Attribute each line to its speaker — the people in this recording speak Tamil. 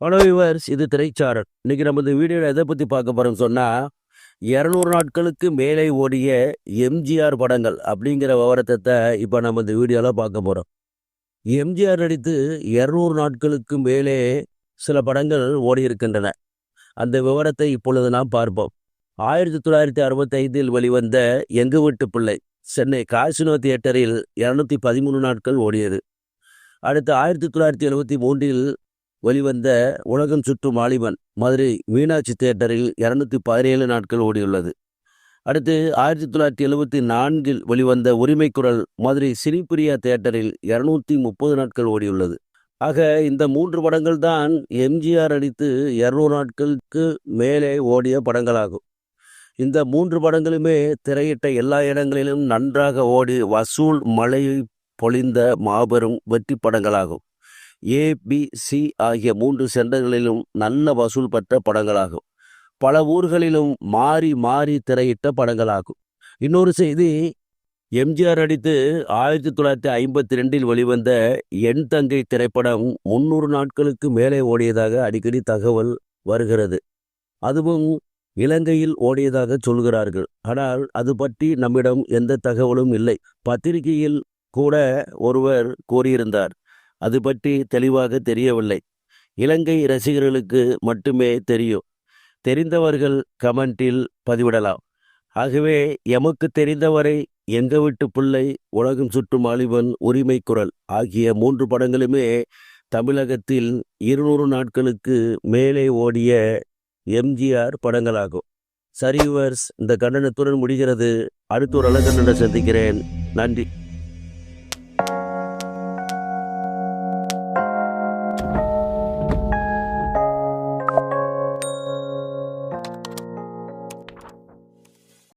Speaker 1: ஹலோ யுவர்ஸ் இது திரைச்சாரன் இன்னைக்கு நம்ம இந்த வீடியோவில் எதை பற்றி பார்க்க போகிறோம்னு சொன்னால் இரநூறு நாட்களுக்கு மேலே ஓடிய எம்ஜிஆர் படங்கள் அப்படிங்கிற விவரத்தை இப்போ நம்ம இந்த வீடியோவில் பார்க்க போகிறோம் எம்ஜிஆர் நடித்து இரநூறு நாட்களுக்கு மேலே சில படங்கள் ஓடியிருக்கின்றன. அந்த விவரத்தை இப்பொழுது நாம் பார்ப்போம். ஆயிரத்தி தொள்ளாயிரத்தி அறுபத்தைந்தில் வெளிவந்த எங்கு வீட்டு பிள்ளை சென்னை காசினோ தியேட்டரில் இரநூத்தி பதிமூணு நாட்கள் ஓடியது. அடுத்து ஆயிரத்தி தொள்ளாயிரத்தி எழுபத்தி மூன்றில் வெளிவந்த உலகம் சுற்றும் வாலிபன் மதுரை மீனாட்சி தியேட்டரில் இரநூத்தி பதினேழு நாட்கள் ஓடியுள்ளது. அடுத்து ஆயிரத்தி தொள்ளாயிரத்தி எழுபத்தி நான்கில் வெளிவந்த உரிமை குரல் மதுரை சினிப்பிரியா தியேட்டரில் இரநூத்தி முப்பது நாட்கள் ஓடியுள்ளது. ஆக இந்த மூன்று படங்கள் தான் எம்ஜிஆர் அடித்து இரநூறு நாட்களுக்கு மேலே ஓடிய படங்களாகும். இந்த மூன்று படங்களுமே திரையிட்ட எல்லா இடங்களிலும் நன்றாக ஓடி வசூல் மழை பொழிந்த மாபெரும் வெற்றி படங்களாகும். ஏ பி சி ஆகிய மூன்று சென்டர்களிலும் நல்ல வசூல் பெற்ற படங்களாகும். பல ஊர்களிலும் மாறி மாறி திரையிட்ட படங்களாகும். இன்னொரு செய்தி எம்ஜிஆர் அடித்து ஆயிரத்தி தொள்ளாயிரத்தி ஐம்பத்தி ரெண்டில் வெளிவந்த என் தங்கை திரைப்படம் முன்னூறு நாட்களுக்கு மேலே ஓடியதாக அடிக்கடி தகவல் வருகிறது. அதுவும் இலங்கையில் ஓடியதாக சொல்கிறார்கள். ஆனால் அது பற்றி நம்மிடம் எந்த தகவலும் இல்லை. பத்திரிகையில் கூட ஒருவர் கூறியிருந்தார். அது பற்றி தெளிவாக தெரியவில்லை. இலங்கை ரசிகர்களுக்கு மட்டுமே தெரியும். தெரிந்தவர்கள் கமெண்டில் பதிவிடலாம். ஆகவே எமக்கு தெரிந்தவரை எங்க வீட்டு பிள்ளை உலகம் சுற்றும் வாலிபன் உரிமை குரல் ஆகிய மூன்று படங்களுமே தமிழகத்தில் இருநூறு நாட்களுக்கு மேலே ஓடிய எம்ஜிஆர் படங்களாகும். சரிவர்ஸ் இந்த கண்டனத்துடன் முடிகிறது. அடுத்த ஒரு அழகண்ணனை சந்திக்கிறேன். நன்றி.